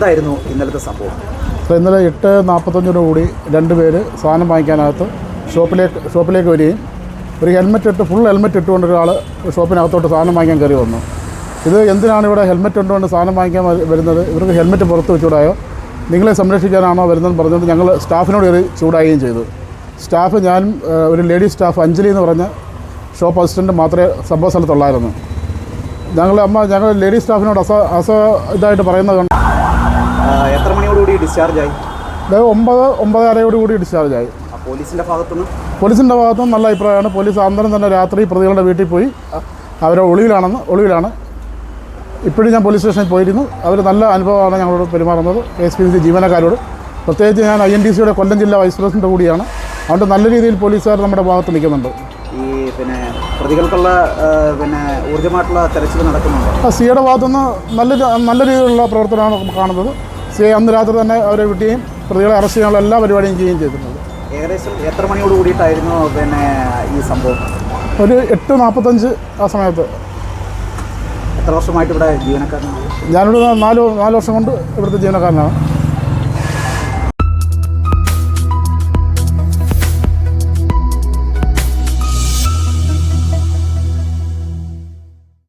എന്തായിരുന്നു ഇന്നലത്തെ സംഭവം. അപ്പോൾ ഇന്നലെ എട്ട് നാൽപ്പത്തഞ്ചോട് കൂടി രണ്ട് പേര് സാധനം വാങ്ങിക്കാനകത്ത് ഷോപ്പിലേക്ക് ഷോപ്പിലേക്ക് വരികയും ഒരു ഹെൽമെറ്റ് ഇട്ട് ഫുൾ ഹെൽമെറ്റ് ഇട്ടുകൊണ്ട് ഒരാൾ ഷോപ്പിനകത്തോട്ട് സാധനം വാങ്ങിക്കാൻ കയറി വന്നു. ഇത് എന്തിനാണ് ഇവിടെ ഹെൽമെറ്റ് ഉണ്ടുകൊണ്ട് സാധനം വാങ്ങിക്കാൻ വരുന്നത്? ഇവർക്ക് ഹെൽമെറ്റ് പുറത്ത് വെച്ചുകൂടായോ? നിങ്ങളെ സംരക്ഷിക്കാനാണോ വരുന്നതെന്ന് പറഞ്ഞുകൊണ്ട് ഞങ്ങൾ സ്റ്റാഫിനോട് കയറി ചൂടാകുകയും ചെയ്തു. സ്റ്റാഫ് ഞാനും ഒരു ലേഡി സ്റ്റാഫ് അഞ്ജലി എന്ന് പറഞ്ഞ ഷോപ്പ് അസിസ്റ്റന്റ് മാത്രമേ സംഭവ സ്ഥലത്തുള്ളായിരുന്നു. ഞങ്ങൾ അമ്മ ഞങ്ങൾ ലേഡി സ്റ്റാഫിനോട് അസ അസ ഇതായിട്ട് പറയുന്നത് എത്ര മണിയോടുകൂടി ഡിസ്ചാർജ് ആയി? അതായത് ഒമ്പത് ഒമ്പതരയോടുകൂടി ഡിസ്ചാർജ് ആയി. പോലീസിന്റെ ഭാഗത്തുനിന്ന്? പോലീസിന്റെ ഭാഗത്തുനിന്ന് നല്ല അഭിപ്രായമാണ്. പോലീസ് അന്തരം തന്നെ രാത്രി പ്രതികളുടെ വീട്ടിൽ പോയി. അവരെ ഒളിവിലാണെന്ന് ഒളിവിലാണ്. ഇപ്പോഴും ഞാൻ പോലീസ് സ്റ്റേഷനിൽ പോയിരുന്നു. അവർ നല്ല അനുഭവമാണ് ഞങ്ങളോട് പെരുമാറുന്നത്. എസ് പി സി ജീവനക്കാരോട്. പ്രത്യേകിച്ച് ഞാൻ ഐ എൻ ഡി സിയുടെ കൊല്ലം ജില്ലാ വൈസ് പ്രസിഡന്റ് കൂടിയാണ്. അതുകൊണ്ട് നല്ല രീതിയിൽ പോലീസുകാർ നമ്മുടെ ഭാഗത്ത് നിൽക്കുന്നുണ്ട്. ഈ പിന്നെ പ്രതികൾക്കുള്ള പിന്നെ ഊർജമായിട്ടുള്ള തെരച്ചിൽ നടക്കുന്നുണ്ട്. സിയുടെ ഭാഗത്തുനിന്ന് നല്ല നല്ല രീതിയിലുള്ള പ്രവർത്തനമാണ് കാണുന്നത്. സി അന്ന് രാത്രി തന്നെ അവരെ വിട്ടുകയും പ്രതികളെ അറസ്റ്റ് ചെയ്യാനുള്ള എല്ലാ പരിപാടിയും ചെയ്യുകയും ചെയ്തിട്ടുണ്ട്. ഏകദേശം എത്ര മണിയോട് കൂടിയിട്ടായിരുന്നു പിന്നെ ഈ സംഭവം? ഒരു എട്ട് നാൽപ്പത്തഞ്ച് ആ സമയത്ത്. എത്ര വർഷമായിട്ട് ഇവിടെ ജീവനക്കാരനാണ്? ഞാനിവിടെ നാല് നാല് വർഷം കൊണ്ട് ഇവിടുത്തെ ജീവനക്കാരനാണ്.